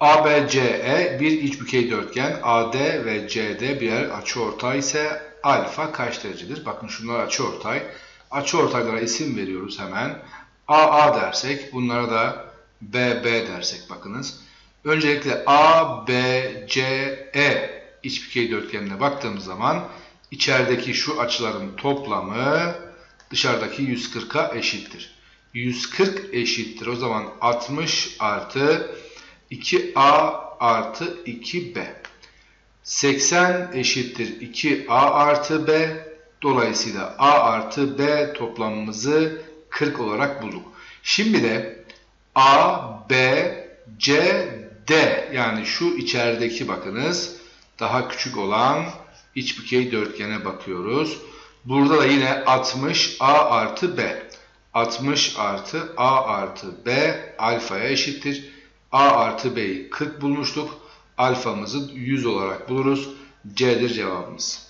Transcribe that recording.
ABCE bir iç bükey dörtgen. AD ve CD birer açıortay ise alfa kaç derecedir? Bakın şunlar açıortay. Açıortaylara isim veriyoruz hemen. AA dersek bunlara da BB dersek bakınız. Öncelikle ABCE iç bükey dörtgenine baktığımız zaman içerideki şu açıların toplamı dışarıdaki 140'a eşittir. 140 eşittir. O zaman 60 artı 2A artı 2B. 80 eşittir 2A artı B. Dolayısıyla A artı B toplamımızı 40 olarak bulduk. Şimdi de A, B, C, D yani şu içerideki bakınız daha küçük olan iç bükey dörtgene bakıyoruz. Burada da yine 60 A artı B. 60 artı A artı B alfaya eşittir. A artı B'yi 40 bulmuştuk. Alfamızı 100 olarak buluruz. C'dir cevabımız.